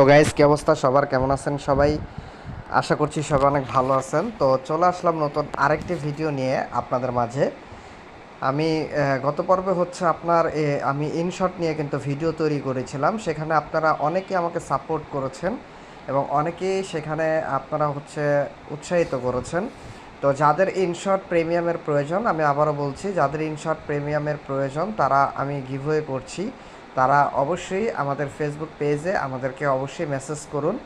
তো গাইজ কি অবস্থা? সবার কেমন আছেন সবাই? আশা করছি সবাই অনেক ভালো আছেন। তো চলে আসলাম নতুন আরেকটি ভিডিও নিয়ে আপনাদের মাঝে। আমি গত পর্বে হচ্ছে আপনার আমি ইনশট নিয়ে কিন্তু ভিডিও তৈরি করেছিলাম। সেখানে আপনারা অনেকেই আমাকে সাপোর্ট করেছেন এবং অনেকেই সেখানে আপনারা হচ্ছে উৎসাহিত করেছেন। তো যাদের ইনশট প্রিমিয়ামের প্রয়োজন, আমি আবারও বলছি, যাদের ইনশট প্রিমিয়ামের প্রয়োজন, তারা আমি গিভওয়ে করছি। তারা অবশ্যই আমাদের ফেসবুক পেজে আমাদেরকে অবশ্যই মেসেজ করুন।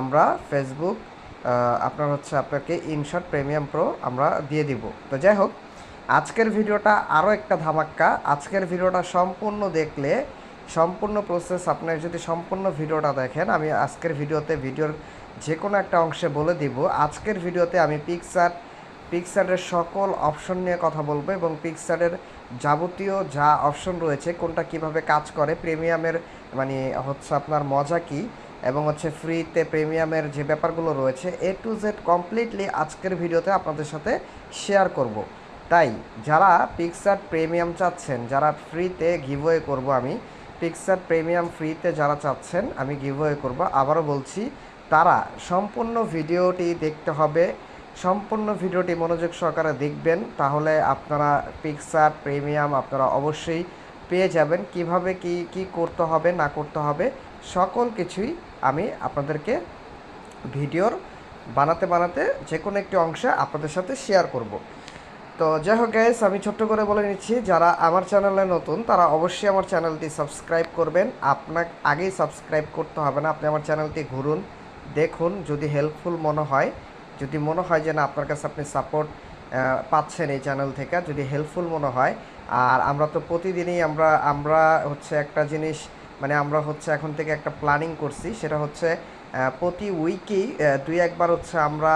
আমরা ফেসবুক আপনার হচ্ছে আপনাকে ইনশট প্রিমিয়াম প্রো আমরা দিয়ে দিব। তো যাই হোক, আজকের ভিডিওটা আরও একটা ধামাক্কা। আজকের ভিডিওটা সম্পূর্ণ দেখলে, সম্পূর্ণ প্রসেস আপনার যদি সম্পূর্ণ ভিডিওটা দেখেন, আমি আজকের ভিডিওতে ভিডিওর যে কোনো একটা অংশে বলে দিব। আজকের ভিডিওতে আমি পিকচার পিকসারের সকল অপশন নিয়ে কথা বলব এবং পিকসারের যাবতীয় যা অপশন রয়েছে, কোনটা কীভাবে কাজ করে প্রিমিয়ামের মানে হচ্ছে আপনার মজা কি এবং হচ্ছে ফ্রিতে প্রিমিয়ামের যে ব্যাপারগুলো রয়েছে এ টু জেড কমপ্লিটলি আজকের ভিডিওতে আপনাদের সাথে শেয়ার করব। তাই, যারা পিকসার প্রিমিয়াম চাচ্ছেন, যারা ফ্রিতে গিভওয়ে করব আমি পিকসার প্রিমিয়াম ফ্রিতে যারা চাচ্ছেন, আমি গিভওয়ে করব। আবারও বলছি, তারা সম্পূর্ণ ভিডিওটি দেখতে হবে। সম্পূর্ণ ভিডিওটি মনোযোগ সহকারে দেখবেন, তাহলে আপনারা পিকসার প্রিমিয়াম আপনারা অবশ্যই পেয়ে যাবেন। কীভাবে কি কি করতে হবে, না করতে হবে, সকল কিছুই আমি আপনাদেরকে ভিডিওর বানাতে বানাতে যে কোনো একটি অংশে আপনাদের সাথে শেয়ার করব। তো যাই হোক গ্যাস আমি ছোট্ট করে বলে নিচ্ছি, যারা আমার চ্যানেলে নতুন, তারা অবশ্যই আমার চ্যানেলটি সাবস্ক্রাইব করবেন। আপনাকে, আগেই সাবস্ক্রাইব করতে হবে না, আপনি আমার চ্যানেলটি ঘুরুন, দেখুন, যদি হেল্পফুল মনে হয়। যদি মনে হয় যে না, আপনার কাছে আপনি সাপোর্ট পাচ্ছেন এই চ্যানেল থেকে, যদি হেল্পফুল মনে হয়, আর আমরা তো প্রতিদিনই আমরা আমরা হচ্ছে একটা জিনিস মানে আমরা হচ্ছে এখন থেকে একটা প্ল্যানিং করছি, সেটা হচ্ছে প্রতি উইকেই দুই একবার হচ্ছে আমরা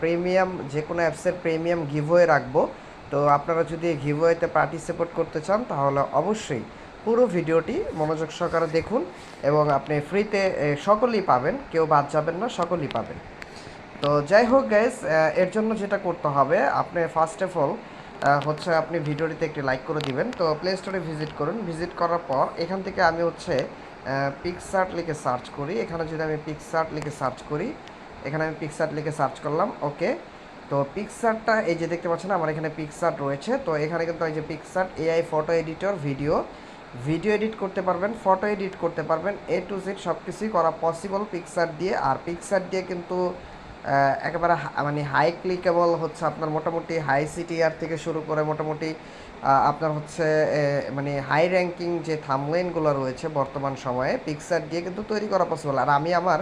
প্রিমিয়াম যে কোনো অ্যাপসের প্রিমিয়াম গিভওয়ে রাখব। তো আপনারা যদি গিভওয়েতে পার্টিসিপেট করতে চান, তাহলে অবশ্যই পুরো ভিডিওটি মনোযোগ সহকারে দেখুন, এবং আপনি ফ্রিতে সকলেই পাবেন, কেউ বাদ যাবেন না, সকলেই পাবেন। তো যাই হোক গাইস এর জন্য যেটা করতে হবে, আপনি ফার্স্ট অফ অল হচ্ছে আপনি ভিডিওটিতে একটি লাইক করে দিবেন। তো প্লে স্টোরে ভিজিট করুন। ভিজিট করার পর এখান থেকে আমি হচ্ছে পিকসার্ট লিখে সার্চ করি। এখানে যদি আমি পিকসার্ট লিখে সার্চ করি, এখানে আমি পিকসার্ট লিখে সার্চ করলাম ওকে তো পিকসারটা এই যে দেখতে পাচ্ছেন, আমার এখানে পিকসার্ট রয়েছে। তো এখানে কিন্তু এই যে Picsart AI photo editor video video edit করতে পারবেন ফটো এডিট করতে পারবেন এ টু জেড সব কিছুই করা পসিবল পিকসার দিয়ে। আর পিকসার দিয়ে কিন্তু একেবারে মানে হাই ক্লিকেবল হচ্ছে আপনার মোটামুটি হাই সিটিআর থেকে শুরু করে মোটামুটি আপনার হচ্ছে মানে হাই র্যাঙ্কিং যে থামলাইনগুলো রয়েছে বর্তমান সময়ে পিকসার দিয়ে কিন্তু তৈরি করা পসিবল আর আমি আমার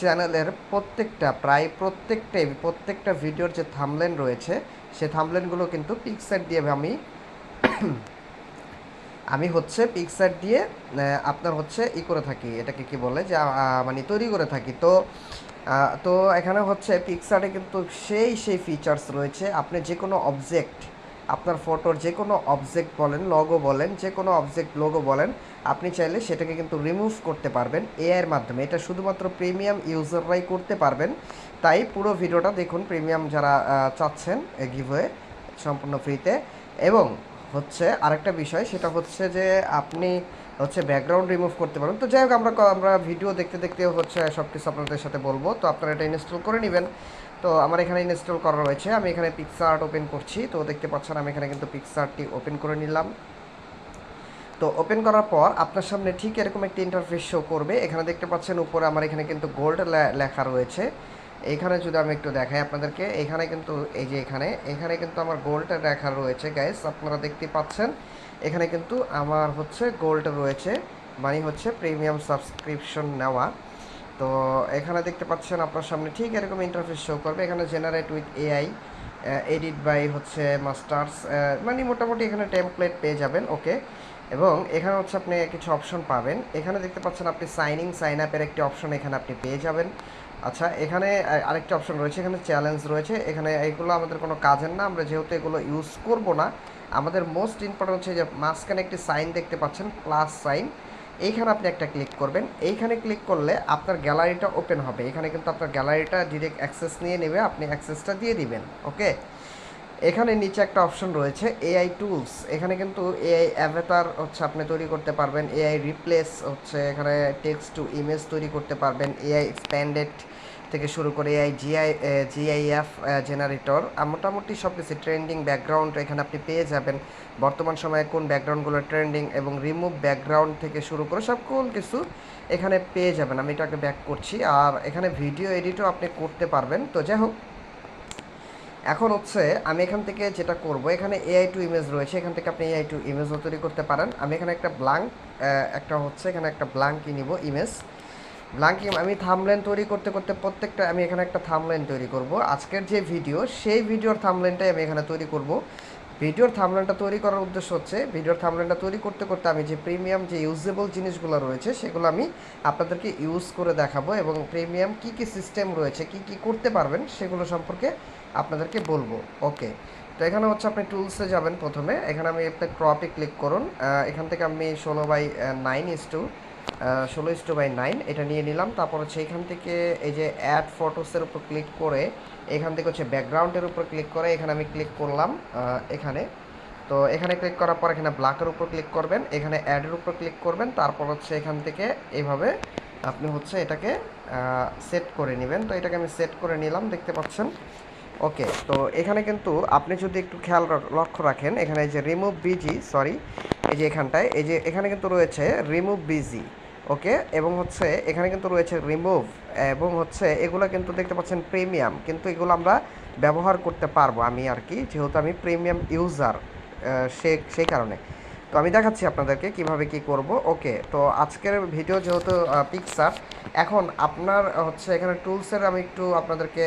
চ্যানেলের প্রত্যেকটা, প্রায় প্রত্যেকটাই, প্রত্যেকটা ভিডিওর যে থামলেন রয়েছে, সে থামলেনগুলো কিন্তু পিকসার দিয়ে আমি আমি হচ্ছে পিকসার দিয়ে আপনার হচ্ছে ই করে থাকি, এটাকে কি বলে যে মানে তৈরি করে থাকি। তো তো এখানে হচ্ছে পিকসারে কিন্তু সেই সেই ফিচার্স রয়েছে। আপনি যে কোনো অবজেক্ট আপনার ফটোর যে কোনো অবজেক্ট বলেন লগো বলেন, যে কোনো অবজেক্ট লোগো বলেন, আপনি চাইলে সেটাকে কিন্তু রিমুভ করতে পারবেন এআইয়ের মাধ্যমে। এটা শুধুমাত্র প্রিমিয়াম ইউজাররাই করতে পারবেন। তাই পুরো ভিডিওটা দেখুন প্রিমিয়াম যারা চাচ্ছেন গিভওয়ে সম্পূর্ণ ফ্রিতে এবং হচ্ছে আরেকটা বিষয়, সেটা হচ্ছে যে আপনি হচ্ছে ব্যাকগ্রাউন্ড রিমুভ করতে পারেন। তো যাই হোক, আমরা আমরা ভিডিও দেখতে দেখতে হচ্ছে সব কিছু আপনাদের সাথে বলব। তো আপনারা এটা ইনস্টল করে নেবেন। তো আমার এখানে ইনস্টল করা রয়েছে। আমি এখানে পিকসার্ট ওপেন করছি। তো দেখতে পাচ্ছেন, আমি এখানে কিন্তু পিকসার্টটি ওপেন করে নিলাম। তো ওপেন করার পর আপনার সামনে ঠিক এরকম একটি ইন্টারফেস শো করবে। এখানে দেখতে পাচ্ছেন, উপরে আমার এখানে কিন্তু গোল্ড লেখা রয়েছে। এখানে যদি আমি একটু দেখাই আপনাদেরকে, এখানে কিন্তু এই যে এখানে এখানে কিন্তু আমার গোল্ড লেখা রয়েছে গাইস আপনারা দেখতে পাচ্ছেন এখানে কিন্তু আমার হচ্ছে গোল্ড রয়েছে মানে হচ্ছে প্রিমিয়াম সাবস্ক্রিপশন নেওয়া। তো এখানে দেখতে পাচ্ছেন আপনার সামনে ঠিক এরকম ইন্টারফেস শো করবে। এখানে generate with AI edit by হচ্ছে মাস্টার্স মানে মোটামুটি এখানে টেমপ্লেট পেয়ে যাবেন ওকে এবং এখানে হচ্ছে আপনি কিছু অপশন পাবেন। এখানে দেখতে পাচ্ছেন আপনি সাইনিং সাইন আপের একটি অপশন এখানে আপনি পেয়ে যাবেন। আচ্ছা এখানে আরেকটা অপশন রয়েছে, এখানে চ্যালেঞ্জ রয়েছে। এখানে এইগুলো আমাদের কোনো কাজের না, আমরা যেহেতু এগুলো ইউজ করব না আমাদের মোস্ট ইম্পর্টেন্ট হচ্ছে যে মাঝখানে একটি সাইন দেখতে পাচ্ছেন প্লাস সাইন এইখানে আপনি একটা ক্লিক করবেন। এইখানে ক্লিক করলে আপনার গ্যালারিটা ওপেন হবে। এখানে কিন্তু আপনার গ্যালারিটা ডিরেক্ট অ্যাক্সেস নিয়ে নেবে, আপনি অ্যাক্সেসটা দিয়ে দিবেন ওকে এখানে নিচে একটা অপশন রয়েছে এআই টুলস এখানে কিন্তু এআই অ্যাভেটার হচ্ছে আপনি তৈরি করতে পারবেন এআই রিপ্লেস হচ্ছে, এখানে টেক্সট টু ইমেজ তৈরি করতে পারবেন এআই এক্সপ্যান্ডেড থেকে শুরু করে এআই জিআই জিআইএফ জেনারেটর মোটামুটি সব কিছু ট্রেন্ডিং ব্যাকগ্রাউন্ড এখানে আপনি পেয়ে যাবেন। বর্তমান সময়ে কোন ব্যাকগ্রাউন্ডগুলো ট্রেন্ডিং এবং রিমুভ ব্যাকগ্রাউন্ড থেকে শুরু করে সব কোন কিছু এখানে পেয়ে যাবেন। আমি এটাকে ব্যাক করছি। আর এখানে ভিডিও এডিটও আপনি করতে পারবেন। তো যাই হোক, এখন হচ্ছে আমি এখান থেকে যেটা করব, এখানে এআই টু ইমেজ রয়েছে। এখান থেকে আপনি এআই টু ইমেজও তৈরি করতে পারেন। আমি এখানে একটা ব্লাঙ্ক একটা হচ্ছে এখানে একটা ব্লাঙ্কই নিব ইমেজ ব্লাঙ্ক আমি থামলেন তৈরি করতে করতে প্রত্যেকটা আমি এখানে একটা থামলেন তৈরি করব। আজকের যে ভিডিও সেই ভিডিওর থামলেনটাই আমি এখানে তৈরি করব। ভিডিওর থামলেনটা তৈরি করার উদ্দেশ্য হচ্ছে ভিডিওর থামলেনটা তৈরি করতে করতে আমি যে প্রিমিয়াম যে ইউজেবল জিনিসগুলো রয়েছে, সেগুলো আমি আপনাদেরকে ইউজ করে দেখাবো এবং প্রিমিয়াম কি কি সিস্টেম রয়েছে, কি কি করতে পারবেন, সেগুলো সম্পর্কে আপনাদেরকে বলব। ওকে তো এখানে হচ্ছে আপনি টুলসে যাবেন প্রথমে। এখানে আমি একটা ক্রপে ক্লিক করুন। এখান থেকে আমি ষোলো বাই নাইন ইস টু ষোলো ইস টু বাই নাইন, এটা নিয়ে নিলাম। তারপর হচ্ছে এখান থেকে এই যে অ্যাড ফটোসের উপর ক্লিক করে, এখান থেকে হচ্ছে ব্যাকগ্রাউন্ডের উপর ক্লিক করে, এখানে আমি ক্লিক করলাম এখানে। তো এখানে ক্লিক করার পর এখানে ব্ল্যাকের উপর ক্লিক করবেন, এখানে অ্যাডের উপর ক্লিক করবেন, তারপর হচ্ছে এখান থেকে এইভাবে আপনি হচ্ছে এটাকে সেট করে নেবেন। তো এটাকে আমি সেট করে নিলাম, দেখতে পাচ্ছেন? ওকে, তো এখানে কিন্তু আপনি যদি একটু খেয়াল লক্ষ্য রাখেন, এখানে যে রিমুভ বিজি সরি এই যে এখানটায়, এই যে এখানে কিন্তু রয়েছে রিমুভ বিজি ওকে? এবং হচ্ছে এখানে কিন্তু রয়েছে রিমুভ এবং হচ্ছে এগুলো কিন্তু দেখতে পাচ্ছেন প্রিমিয়াম কিন্তু এগুলো আমরা ব্যবহার করতে পারব আমি আর কি, যেহেতু আমি প্রিমিয়াম ইউজার সে, সেই কারণে। তো আমি দেখাচ্ছি আপনাদেরকে কীভাবে কি করব। ওকে, তো আজকের ভিডিও যেহেতু পিকচার এখন আপনার হচ্ছে এখানে টুলসের আমি একটু আপনাদেরকে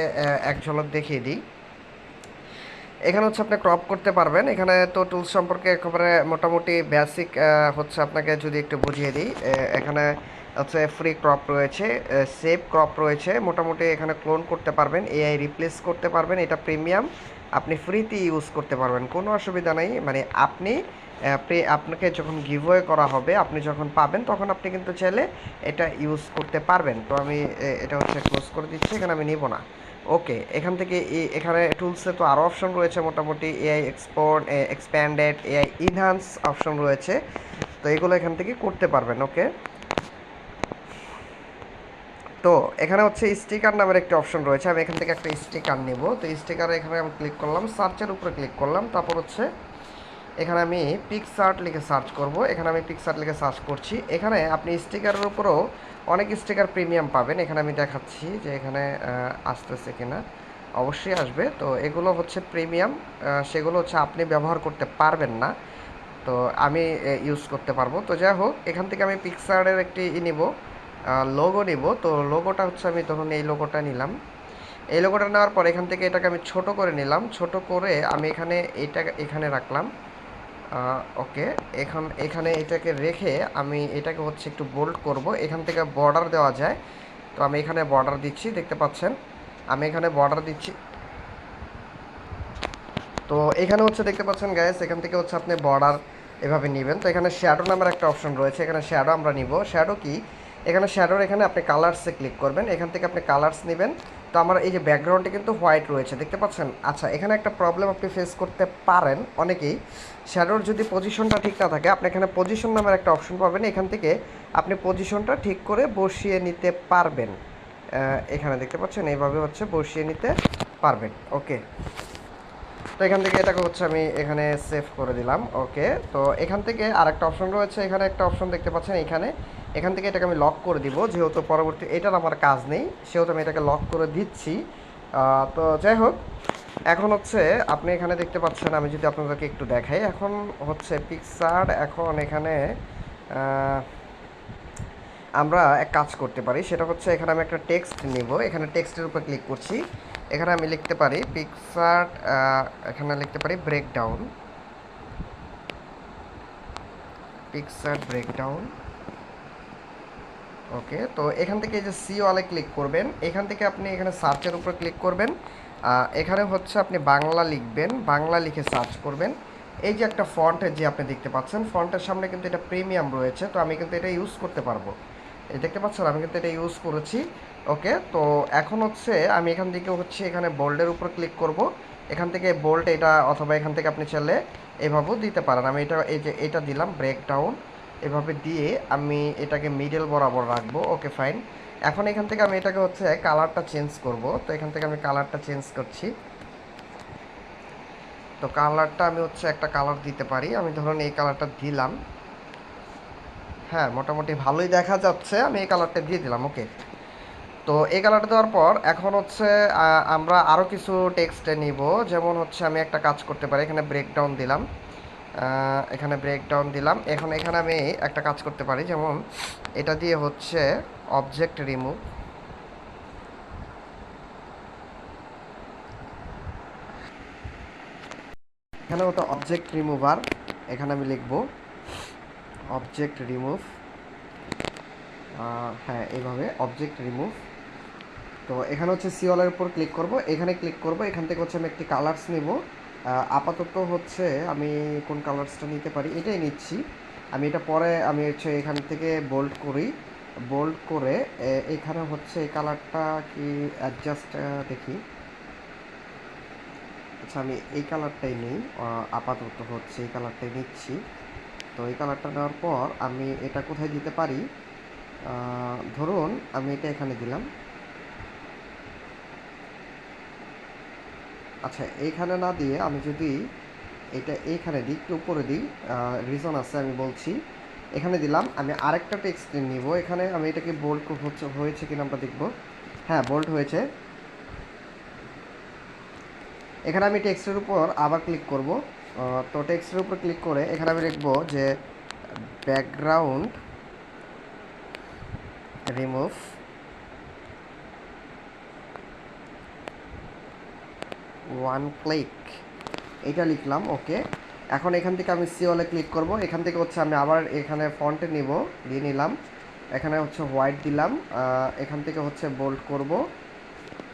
এক ঝলক দেখিয়ে দিই। এখানে হচ্ছে আপনি ক্রপ করতে পারবেন। এখানে তো টুলস সম্পর্কে একেবারে মোটামুটি বেসিক হচ্ছে আপনাকে যদি একটু বুঝিয়ে দিই এখানে হচ্ছে ফ্রি ক্রপ রয়েছে সেভ ক্রপ রয়েছে। মোটামুটি এখানে ক্লোন করতে পারবেন এআই রিপ্লেস করতে পারবেন, এটা প্রিমিয়াম আপনি ফ্রিতে ইউজ করতে পারবেন, কোনো অসুবিধা নেই। মানে আপনি আপনাকে যখন গিভওয়ে করা হবে, আপনি যখন পাবেন, তখন আপনি কিন্তু চাইলে এটা ইউজ করতে পারবেন। তো আমি এটা হচ্ছে ক্লোজ করে দিচ্ছি, এখানে আমি নিব না। ওকে, এখান থেকে এখানে টুলসে তো আরও অপশন রয়েছে মোটামুটি AI export expanded AI enhance option রয়েছে। তো এগুলো এখান থেকে করতে পারবেন, ওকে? তো এখানে হচ্ছে স্টিকার নামের একটি অপশন রয়েছে, আমি এখান থেকে একটা স্টিকার নেব। তো স্টিকারে এখানে আমি ক্লিক করলাম সার্চের উপরে ক্লিক করলাম, তারপর হচ্ছে এখানে আমি পিকসার্ট লিখে সার্চ করব। এখানে আমি পিকসার্ট লিখে সার্চ করছি। এখানে আপনি স্টিকারের উপরেও অনেক স্টিকার প্রিমিয়াম পাবেন। এখানে আমি দেখাচ্ছি যে এখানে আসতেছে কিনা। অবশ্যই আসবে। তো এগুলো হচ্ছে প্রিমিয়াম সেগুলো হচ্ছে আপনি ব্যবহার করতে পারবেন না। তো আমি ইউজ করতে পারব। তো যাই হোক, এখান থেকে আমি পিকসারের একটি ই নিব লোগো নিব। তো লোগোটা হচ্ছে আমি ধরুন এই লোগোটা নিলাম। এই লোগোটা নেওয়ার পর এখান থেকে এটাকে আমি ছোট করে নিলাম। ছোট করে আমি এখানে এটা এখানে রাখলাম। ওকে, এখন এখানে এটাকে রেখে আমি এটাকে হচ্ছে একটু বোল্ড করব। এখান থেকে বর্ডার দেওয়া যায়। তো আমি এখানে বর্ডার দিচ্ছি, দেখতে পাচ্ছেন? আমি এখানে বর্ডার দিচ্ছি। তো এখানে হচ্ছে দেখতে পাচ্ছেন গ্যাস এখান থেকে হচ্ছে আপনি বর্ডার এভাবে নেবেন। তো এখানে শ্যাডো নামের একটা অপশন রয়েছে, এখানে শ্যাডো আমরা নিব। শ্যাডো কি? এখানে শ্যাডোর এখানে আপনি কালার্সে ক্লিক করবেন। এখান থেকে আপনি কালার্স নেবেন। তো আমার এই যে ব্যাকগ্রাউন্ডে কিন্তু হোয়াইট রয়েছে, দেখতে পাচ্ছেন? আচ্ছা এখানে একটা প্রবলেম আপনি ফেস করতে পারেন অনেকেই। শ্যাডোর যদি পজিশনটা ঠিক না থাকে, আপনি এখানে পজিশন নামের একটা অপশন পাবেন। এখান থেকে আপনি পজিশনটা ঠিক করে বসিয়ে নিতে পারবেন। এখানে দেখতে পাচ্ছেন? এইভাবে হচ্ছে বসিয়ে নিতে পারবেন। ওকে তো এখান থেকে এটাকে হচ্ছে আমি এখানে সেভ করে দিলাম ওকে তো এখান থেকে আরেকটা অপশন রয়েছে, এখানে একটা অপশন দেখতে পাচ্ছেন এখানে। এখান থেকে এটাকে আমি লক করে দিব, যেহেতু পরবর্তী, এটার আমার কাজ নেই, সেহেতু আমি এটাকে লক করে দিচ্ছি। তো যাই হোক, এখন হচ্ছে আপনি এখানে দেখতে পাচ্ছেন, আমি যদি আপনাদেরকে একটু দেখাই, এখন হচ্ছে পিকচার এখন এখানে আমরা এক কাজ করতে পারি, সেটা হচ্ছে এখানে আমি একটা টেক্সট নিব, এখানে টেক্সটের উপর ক্লিক করছি। এখানে আমি লিখতে পারি পিকসার্ট এখানে লিখতে পারি ব্রেকডাউন পিকসার্ট ব্রেকডাউন ওকে তো এখান থেকে এই যে সি ওয়ালে ক্লিক করবেন, এখান থেকে আপনি এখানে সার্চের উপর ক্লিক করবেন। এখানে হচ্ছে আপনি বাংলা লিখবেন, বাংলা লিখে সার্চ করবেন। এই যে একটা ফন্ট যে আপনি দেখতে পাচ্ছেন ফন্টের সামনে কিন্তু এটা প্রিমিয়াম রয়েছে, তো আমি কিন্তু এটা ইউজ করতে পারব। দেখতে পাচ্ছেন, আমি কিন্তু এটা ইউজ করেছি। ওকে তো এখন হচ্ছে আমি এখান থেকে হচ্ছে এখানে বোল্ডের উপর ক্লিক করব। এখান থেকে বোল্ট এটা অথবা এখান থেকে আপনি চাইলে এভাবেও দিতে পারেন। আমি এটা, এই যে এটা দিলাম ব্রেকডাউন এভাবে দিয়ে আমি এটাকে মিডল বরাবর রাখব। ওকে ফাইন এখন এখান থেকে আমি এটাকে হচ্ছে কালারটা চেঞ্জ করব। তো এখান থেকে আমি কালারটা চেঞ্জ করছি। তো কালারটা আমি হচ্ছে একটা কালার দিতে পারি। আমি ধরুন এই কালারটা দিলাম। হ্যাঁ মোটামুটি ভালোই দেখা যাচ্ছে। আমি এই কালারটা দিয়ে দিলাম ওকে তো এই কালারটা দেওয়ার পর এখন হচ্ছে আমরা আরও কিছু টেক্সটে নিব। যেমন হচ্ছে আমি একটা কাজ করতে পারি, এখানে ব্রেকডাউন দিলাম। এখানে ব্রেকডাউন দিলাম। এখন এখানে আমি একটা কাজ করতে পারি, যেমন এটা দিয়ে হচ্ছে অবজেক্ট রিমুভ এখানে ওটা অবজেক্ট রিমুভার এখানে আমি লিখব। অবজেক্ট রিমুভ হ্যাঁ এইভাবে অবজেক্ট রিমুভ তো এখানে হচ্ছে সিওলের উপর ক্লিক করব। এখানে ক্লিক করব। এখান থেকে হচ্ছে আমি একটি কালার্স নেব। আপাতত হচ্ছে আমি কোন কালার্সটা নিতে পারি, এটাই নিচ্ছি। আমি এটা পরে আমি হচ্ছে এখান থেকে বোল্ড করি। বোল্ড করে এখানে হচ্ছে এই কালারটা কি অ্যাডজাস্ট দেখি। আচ্ছা আমি এই কালারটাই নিই। আপাতত হচ্ছে এই কালারটাই নিচ্ছি। তো এই কালারটা নেওয়ার পর আমি এটা কোথায় দিতে পারি? ধরুন আমি এটা এখানে দিলাম। আচ্ছা এইখানে না দিয়ে আমি যদি এটা এইখানে দিই, একটু উপরে দিই রিজন আছে আমি বলছি। এখানে দিলাম, আমি আরেকটা টেক্সট নিব। এখানে আমি এটাকে বোল্ড হচ্ছে, হয়েছে কিনা আমরা দেখব। হ্যাঁ বোল্ড হয়েছে। এখানে আমি টেক্সটের উপর আবার ক্লিক করব। তো টেক্সটের উপর ক্লিক করে এখানে আমি লিখব যে ব্যাকগ্রাউন্ড রিমুভ ওয়ান ক্লিক এটা লিখলাম, ওকে। এখন এখান থেকে আমি সিওলে ক্লিক করব। এখান থেকে হচ্ছে আমি আবার এখানে ফন্টে নিব, দিয়ে নিলাম। এখানে হচ্ছে হোয়াইট দিলাম এখান থেকে হচ্ছে বোল্ড করব।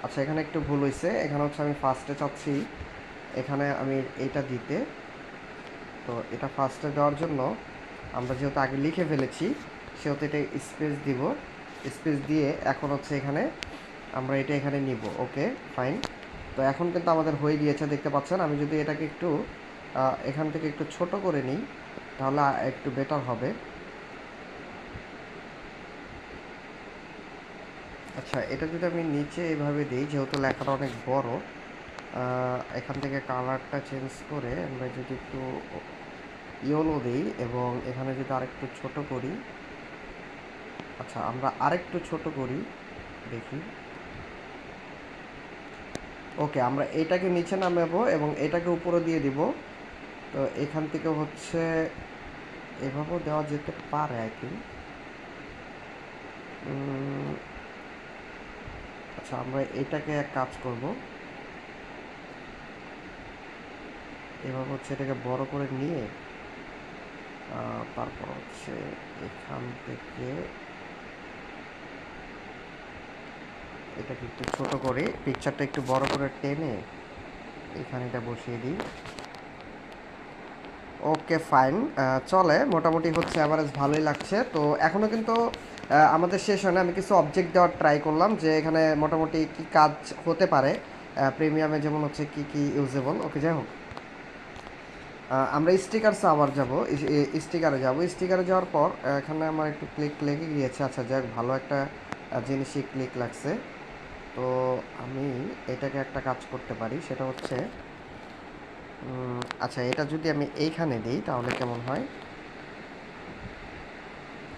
আচ্ছা এখানে একটু ভুল হয়েছে এখানে হচ্ছে আমি ফার্স্টে চাচ্ছি। এখানে আমি এটা দিতে। তো এটা ফার্স্টে দেওয়ার জন্য আমরা যেহেতু আগে লিখে ফেলেছি, সেহেতু এটা স্পেস দিব। স্পেস দিয়ে এখন হচ্ছে এখানে আমরা এটা এখানে নিব। ওকে ফাইন তো এখন কিন্তু আমাদের হয়ে গিয়েছে, দেখতে পাচ্ছেন? আমি যদি এটাকে একটু এখান থেকে একটু ছোট করে নিই, তাহলে একটু বেটার হবে। আচ্ছা এটা যদি আমি নিচে এভাবে দিই, যেহেতু লেখাটা অনেক বড় এখান থেকে কালারটা চেঞ্জ করে আমরা যদি একটু ইয়েলো দিই এবং এখানে যদি আরেকটু ছোট করি আচ্ছা আমরা আরেকটু ছোট করি, দেখি। ওকে, আমরা এটাকে নিচে নামাবো এবং এটাকে উপরে দিয়ে দিব। তো এখান থেকে হচ্ছে এভাবেও দেওয়া যেতে পারে, আই থিঙ্ক। আচ্ছা আমরা এটাকে এক কাজ করব। এভাবে হচ্ছে এটাকে বড় করে নিয়ে তারপর হচ্ছে এখান থেকে এটাকে একটু ছোট করে পিকচারটা একটু বড় করে টেনে এখানে এটা বসিয়ে দিই। Okay, fine. চলে, মোটামুটি হচ্ছে অ্যাভারেজ ভালোই লাগছে। তো এখনও কিন্তু আমাদের শেষ হয় না। আমি কিছু অবজেক্ট দেওয়ার ট্রাই করলাম যে এখানে মোটামুটি কি কাজ হতে পারে। প্রিমিয়ামে যেমন হচ্ছে কি কি ইউজেবল ওকে, যাই হোক। আমরা স্টিকারসে আবার যাব। স্টিকারে যাব। স্টিকারে যাওয়ার পর, এখানে আমার একটু ক্লিক লেগে গিয়েছে। আচ্ছা যাক, ভালো একটা জিনিসই ক্লিক লাগছে। তো আমি এটাকে একটা কাজ করতে পারি। সেটা হচ্ছে আচ্ছা এটা যদি আমি এইখানে দিই, তাহলে কেমন হয়?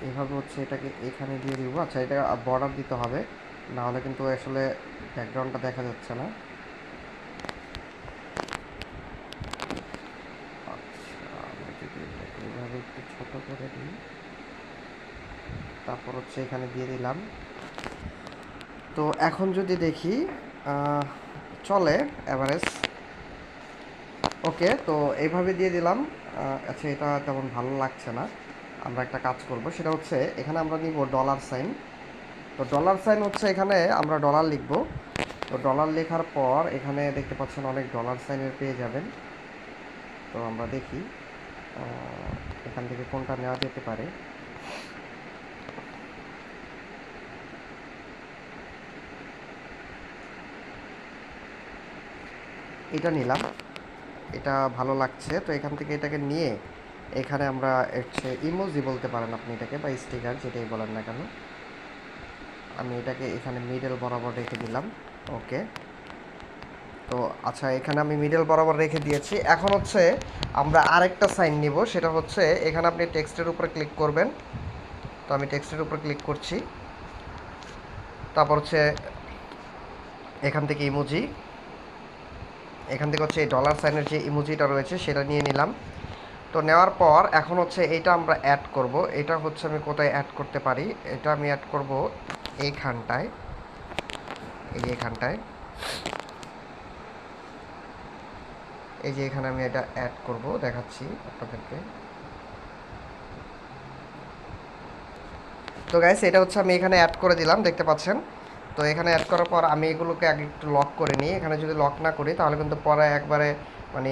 এভাবে হচ্ছে এটাকে এখানে দিয়ে দিব। আচ্ছা এটা বর্ডার দিতে হবে। না হলে কিন্তু আসলে ব্যাকগ্রাউন্ডটা দেখা যাচ্ছে না আচ্ছা আমি যদি এটাকে এভাবে একটু ছোট করে দিই তারপর হচ্ছে এখানে দিয়ে দিলাম। তো এখন যদি দেখি চলে এভারেজ। ওকে, তো এইভাবে দিয়ে দিলাম। আচ্ছা এটা তেমন ভালো লাগছে না। আমরা একটা কাজ করব, সেটা হচ্ছে এখানে আমরা নিব ডলার সাইন তো ডলার সাইন হচ্ছে এখানে আমরা ডলার লিখব। তো ডলার লেখার পর এখানে দেখতে পাচ্ছেন অনেক ডলার সাইনের পেয়ে যাবেন। তো আমরা দেখি। এখান থেকে কোনটা নেওয়া যেতে পারে? এটা নিলাম। এটা ভালো লাগছে। তো এখান থেকে এটাকে নিয়ে এখানে আমরা হচ্ছে ইমোজি বলতে পারেন আপনি এটাকে, বা স্টিকার যেটাই বলেন না কেন। আমি এটাকে এখানে মিডল বরাবর রেখে দিলাম। ওকে তো আচ্ছা এখানে আমি মিডল বরাবর রেখে দিয়েছি। এখন হচ্ছে আমরা আরেকটা সাইন নিব, সেটা হচ্ছে এখানে আপনি টেক্সটের উপরে ক্লিক করবেন। তো আমি টেক্সটের উপর ক্লিক করছি। তারপর হচ্ছে এখান থেকে ইমোজি এখান থেকে হচ্ছে এই ডলার সাইনের যে ইমোজিটা রয়েছে, সেটা নিয়ে নিলাম। তো নেওয়ার পর এখন হচ্ছে এটা আমরা অ্যাড করব। এটা হচ্ছে আমি কোথায় অ্যাড করতে পারি? এটা আমি অ্যাড করব এইখানটায়। এই এখানটায় এই যে এখানে আমি এটা অ্যাড করব, দেখাচ্ছি আপনাদেরকে। তো গাইস এটা হচ্ছে আমি এখানে অ্যাড করে দিলাম, দেখতে পাচ্ছেন? তো এখানে অ্যাড করার পর আমি এগুলোকে আগে একটু লক করে নিই। এখানে যদি লক না করি, তাহলে কিন্তু পরে একবারে মানে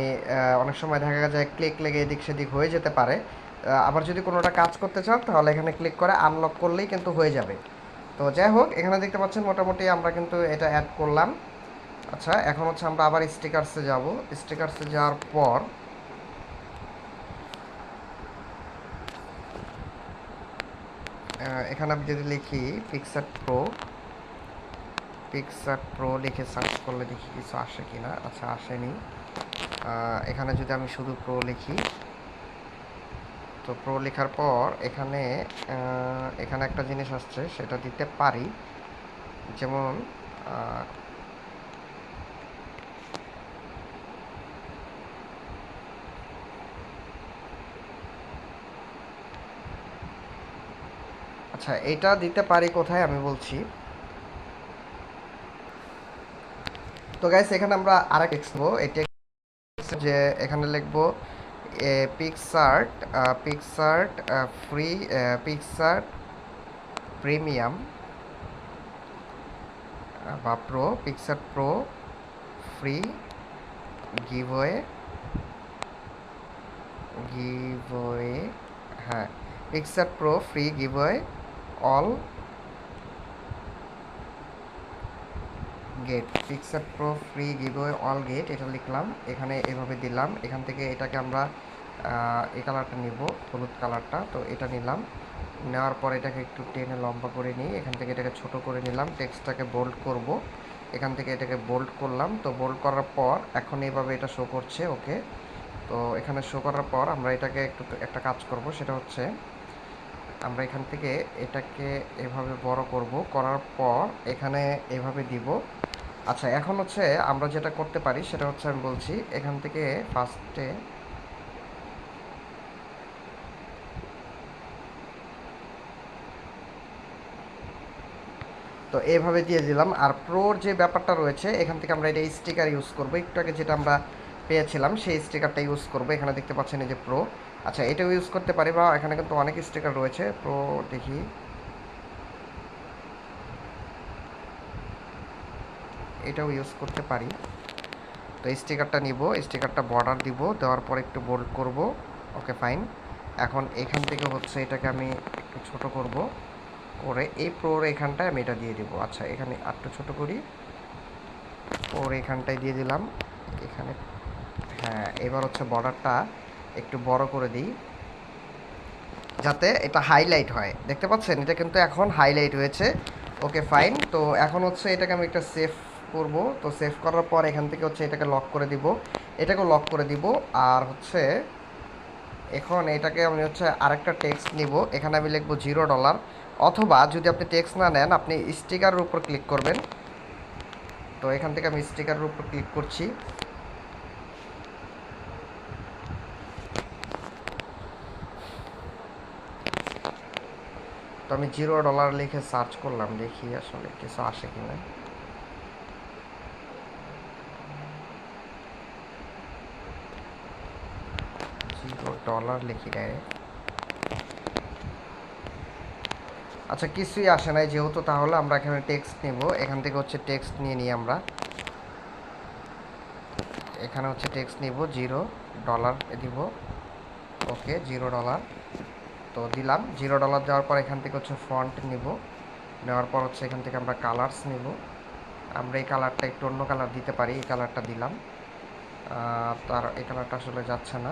অনেক সময় দেখা যায় ক্লিক লেগে এদিক সেদিক হয়ে যেতে পারে। আবার যদি কোনোটা কাজ করতে চান তাহলে এখানে ক্লিক করে আনলক করলেই কিন্তু হয়ে যাবে। তো যাই হোক, এখানে দেখতে পাচ্ছেন মোটামুটি আমরা কিন্তু এটা অ্যাড করলাম। আচ্ছা এখন হচ্ছে আমরা আবার স্টিকারসে যাব। স্টিকারসে যাওয়ার পর এখানে আমি যদি লিখি পিক্সার প্রো পিক্সার প্রো লিখে সার্চ করলে দেখি কিছু আসে কি না আচ্ছা আসেনি। এখানে যদি আমি শুধু প্রো লিখি, তো প্রো লেখার পর এখানে এখানে একটা জিনিস আসছে, সেটা দিতে পারি। যেমন আচ্ছা এটা দিতে পারি কোথায় আমি বলছি? তো গাইস এখানে আমরা আরেক লিখব এটা যে এখানে লিখব Picsart Picsart free Picsart premium বা pro Picsart pro free giveaway giveaway হ্যাঁ Pixar pro free giveaway all get Pixar pro free giveaway all get এটা লিখলাম। এখানে এভাবে দিলাম। এখান থেকে এটাকে আমরা এই কালারটা নিব, হলুদ কালারটা তো এটা নিলাম। নেওয়ার পর এটাকে একটু টেনে লম্বা করে নিই। এখান থেকে এটাকে ছোট করে নিলাম। টেক্সটটাকে বোল্ড করব। এখান থেকে এটাকে বোল্ড করলাম। তো বোল্ড করার পর, এখন এইভাবে এটা শো করছে ওকে তো এখানে শো করার পর আমরা এটাকে একটু, একটা কাজ করব। সেটা হচ্ছে আমরা এখান থেকে এটাকে এভাবে বড় করব। করার পর এখানে এভাবে দিব। আচ্ছা এখন হচ্ছে আমরা যেটা করতে পারি সেটা হচ্ছে আমি বলছি, এখান থেকে ফার্স্টে তো এইভাবে দিয়ে দিলাম। আর প্রোর যে ব্যাপারটা রয়েছে, এখান থেকে আমরা এটা স্টিকার ইউজ করব। একটু আগে যেটা আমরা পেয়েছিলাম, সেই স্টিকারটা ইউজ করব। এখানে দেখতে পাচ্ছেন এই যে প্রো। আচ্ছা এটাও ইউজ করতে পারি বা এখানে কিন্তু অনেক স্টিকার রয়েছে প্রো দেখি। এটাও ইউজ করতে পারি। তো স্টিকারটা নিব স্টিকারটা বর্ডার দিব, দেওয়ার পর একটু বোল্ড করব। ওকে ফাইন এখন এখান থেকে হচ্ছে এটাকে আমি একটু ছোট করব। করে এই প্রোর এখানটায় আমি এটা দিয়ে দিব। আচ্ছা এখানে আরেকটু ছোট করি। ওর এখানটায় দিয়ে দিলাম। এখানে হ্যাঁ এবার হচ্ছে বর্ডারটা একটু বড় করে দিই, যাতে এটা হাইলাইট হয়। দেখতে পাচ্ছেন? এটা কিন্তু এখন হাইলাইট হয়েছে। ওকে ফাইন তো এখন হচ্ছে এটাকে আমি একটা সেভ করব। তো সেভ করার পর এখান থেকে হচ্ছে এটাকে লক করে দিব। এটাকেও লক করে দিব। আর হচ্ছে এখন এটাকে আমি হচ্ছে আরেকটা টেক্সট নিব। এখানে আমি লিখব জিরো ডলার অথবা যদি আপনি টেক্সট না নেন, আপনি স্টিকারের উপর ক্লিক করবেন। তো এখান থেকে আমি স্টিকারের উপর ক্লিক করছি। তো আমি জিরো ডলার লিখে সার্চ করলাম, দেখি আসলে কিছু আসে কিনা। জিরো ডলার লিখি ডাইরেক্ট আচ্ছা কিছুই আসে নাই যেহেতু, তাহলে আমরা এখানে টেক্সট নিব। এখান থেকে হচ্ছে টেক্সট নিয়ে নিই আমরা। এখানে হচ্ছে টেক্সট নিব, জিরো ডলার দিব। Okay, zero dollar. তো দিলাম। জিরো ডলার দেওয়ার পর এখান থেকে হচ্ছে ফন্ট নিব। নেওয়ার পর হচ্ছে এখান থেকে আমরা কালার্স নিব। আমরা এই কালারটা একটু অন্য কালার দিতে পারি, এই কালারটা দিলাম। তার, এই কালারটা আসলে যাচ্ছে না।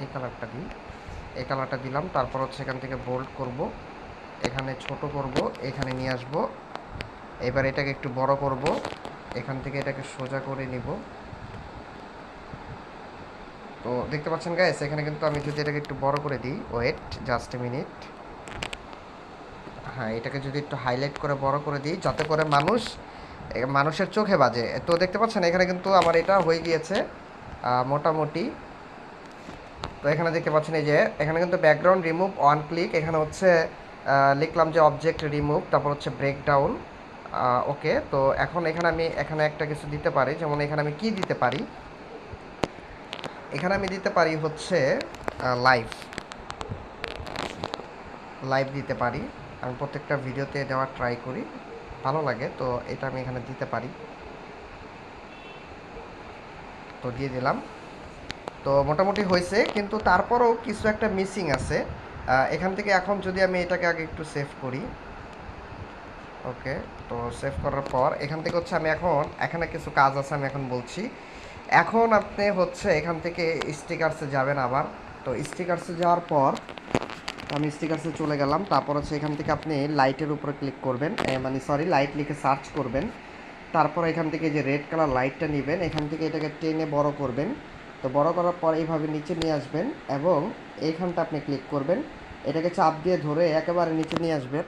এই কালারটা দিই। এই কালারটা দিলাম, তারপর হচ্ছে এখান থেকে বোল্ড করব। এখানে ছোট করব, এখানে নিয়ে আসব। এবার এটাকে একটু বড় করব। এখান থেকে এটাকে সোজা করে নিব। তো দেখতে পাচ্ছেন গাইস এখানে কিন্তু আমি যদি এটাকে একটু বড় করে দিই ওয়েট জাস্ট এ মিনিট হ্যাঁ এটাকে যদি একটু হাইলাইট করে বড় করে দিই, যাতে করে মানুষ মানুষের চোখে বাজে। তো দেখতে পাচ্ছেন এখানে কিন্তু আমার এটা হয়ে গিয়েছে মোটামুটি। তো এখানে দেখতে পাচ্ছেন এই যে, এখানে কিন্তু ব্যাকগ্রাউন্ড রিমুভ ওয়ান ক্লিক এখানে হচ্ছে লিখলাম যে অবজেক্ট রিমুভ তারপর হচ্ছে ব্রেকডাউন ওকে তো এখন এখানে আমি, এখানে একটা কিছু দিতে পারি, যেমন এখানে আমি কি দিতে পারি? এখানে আমি দিতে পারি হচ্ছে লাইভ লাইভ দিতে পারি। আমি প্রত্যেকটা ভিডিওতে দেওয়ার ট্রাই করি। ভালো লাগে, তো এটা আমি এখানে দিতে পারি। তো দিয়ে দিলাম। তো মোটামুটি হয়েছে, কিন্তু তারপরেও কিছু একটা মিসিং আছে। এখান থেকে এখন যদি আমি এটাকে আগে একটু সেভ করি। ওকে তো সেভ করার পর এখান থেকে হচ্ছে আমি এখন, এখানে কিছু কাজ আছে আমি এখন বলছি। এখন আপনি হচ্ছে এখান থেকে স্টিকারসে যাবেন আবার। তো স্টিকারসে যাওয়ার পর আমি স্টিকারসে চলে গেলাম। তারপর হচ্ছে এখান থেকে আপনি লাইটের উপরে ক্লিক করবেন। মানে সরি লাইট লিখে সার্চ করবেন। তারপর এখান থেকে যে রেড কালার লাইটটা নেবেন, এখান থেকে এটাকে টেনে বড় করবেন। তো বড় করার পর এইভাবে নিচে নিয়ে আসবেন এবং এইখানটা আপনি ক্লিক করবেন। এটাকে চাপ দিয়ে ধরে একেবারে নিচে নিয়ে আসবেন।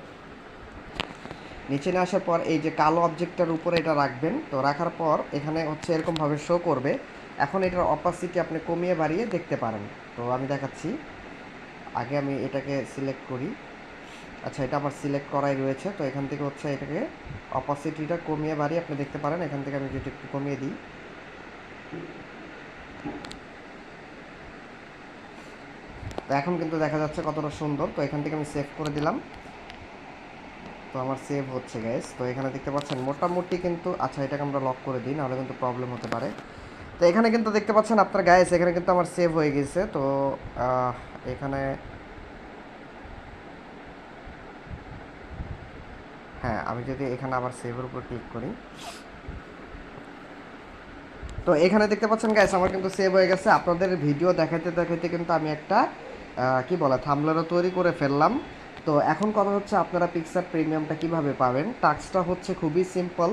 নিচে নিয়ে আসার পর এই যে কালো অবজেক্টটার উপরে এটা রাখবেন। তো রাখার পর এখানে হচ্ছে এরকমভাবে শো করবে। এখন এটার অপাসিটি আপনি কমিয়ে বাড়িয়ে দেখতে পারেন। তো আমি দেখাচ্ছি। আগে আমি এটাকে সিলেক্ট করি। আচ্ছা এটা আমার সিলেক্ট করাই রয়েছে। তো এখান থেকে হচ্ছে এটাকে অপাসিটিটা কমিয়ে বাড়িয়ে আপনি দেখতে পারেন। এখান থেকে আমি যেটা একটু কমিয়ে দিই। তো এখন কিন্তু দেখা যাচ্ছে কতটা সুন্দর। তো এখান থেকে আমি সেভ করে দিলাম। তো আমার সেভ হচ্ছে গ্যাস তো এখানে দেখতে পাচ্ছেন, মোটামুটি কিন্তু আচ্ছা এটাকে আমরা লক করে দিই, নাহলে কিন্তু প্রবলেম হতে পারে। তো এখানে কিন্তু দেখতে পাচ্ছেন আপনার গ্যাস এখানে কিন্তু আমার সেভ হয়ে গেছে। তো এখানে হ্যাঁ আমি যদি এখানে আবার সেভের উপর ক্লিক করি। তো এখানে দেখতে পাচ্ছেন গাইস আমার কিন্তু সেভ হয়ে গেছে। আপনাদের ভিডিও দেখাতে দেখাতে কিন্তু আমি একটা কি বলে, থামলেরও তৈরি করে ফেললাম। তো এখন কথা হচ্ছে আপনারা পিকচার প্রিমিয়ামটা কীভাবে পাবেন। টাস্কটা হচ্ছে খুবই সিম্পল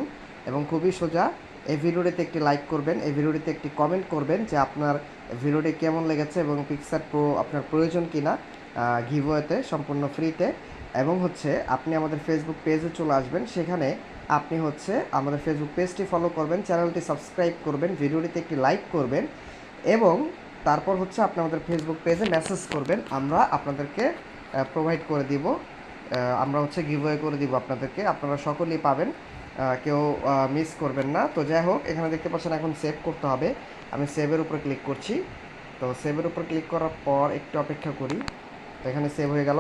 এবং খুবই সোজা। এই ভিডিওটিতে একটি লাইক করবেন, এই ভিডিওটিতে একটি কমেন্ট করবেন যে আপনার ভিডিওটি কেমন লেগেছে এবং পিকচার প্রো আপনার প্রয়োজন কিনা গিভওয়েতে সম্পূর্ণ ফ্রিতে এবং হচ্ছে আপনি আমাদের ফেসবুক পেজে চলে আসবেন। সেখানে আপনি হচ্ছে আমাদের ফেসবুক পেজটি ফলো করবেন চ্যানেলটি সাবস্ক্রাইব করবেন, ভিডিওটিতে একটি লাইক করবেন এবং তারপর হচ্ছে আপনি আমাদের ফেসবুক পেজে মেসেজ করবেন। আমরা আপনাদেরকে প্রোভাইড করে দিব। আমরা হচ্ছে গিভওয়ে করে দিব আপনাদেরকে। আপনারা সকলেই পাবেন। কেউ মিস করবেন না। তো যাই হোক, এখানে দেখতে পাচ্ছেন এখন সেভ করতে হবে। আমি সেভের উপরে ক্লিক করছি। তো সেভের উপর ক্লিক করার পর একটু অপেক্ষা করি। তো এখানে সেভ হয়ে গেল।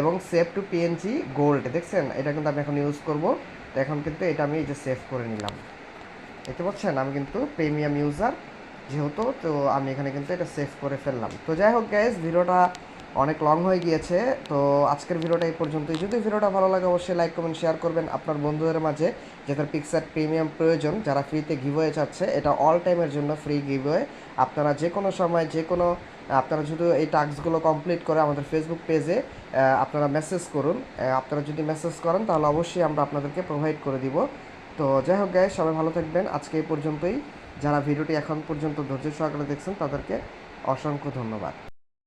এবং সেভ টু পিএনজি গোল্ড দেখছেন? এটা কিন্তু আমি এখন ইউজ করব। তো এখন কিন্তু এটা আমি এই যে সেভ করে নিলাম। দেখতে পাচ্ছেন? আমি কিন্তু প্রিমিয়াম ইউজার যেহেতু, তো আমি এখানে কিন্তু এটা সেভ করে ফেললাম। তো যাই হোক গ্যাস ভিডিওটা অনেক লং হয়ে গিয়েছে, তো আজকের ভিডিওটা এই পর্যন্তই। যদি ভিডিওটা ভালো লাগে, অবশ্যই লাইক কমেন্ট শেয়ার করবেন আপনার বন্ধুদের মাঝে, যাদের পিকচার প্রিমিয়াম প্রয়োজন, যারা ফ্রিতে গিভওয়ে চাচ্ছে, এটা অল টাইমের জন্য ফ্রি গিভওয়ে আপনারা যে কোনো সময়, যে কোনো, আপনারা যদি এই টাস্কগুলো কমপ্লিট করে আমাদের ফেসবুক পেজে আপনারা মেসেজ করুন। আপনারা যদি মেসেজ করেন, তাহলে অবশ্যই আমরা আপনাদেরকে প্রোভাইড করে দিব। তো যাই হোক গায়ে সবাই ভালো থাকবেন। আজকে এই পর্যন্তই। যারা ভিডিওটি এখন পর্যন্ত ধৈর্য সহকারে দেখছেন, তাদেরকে অসংখ্য ধন্যবাদ।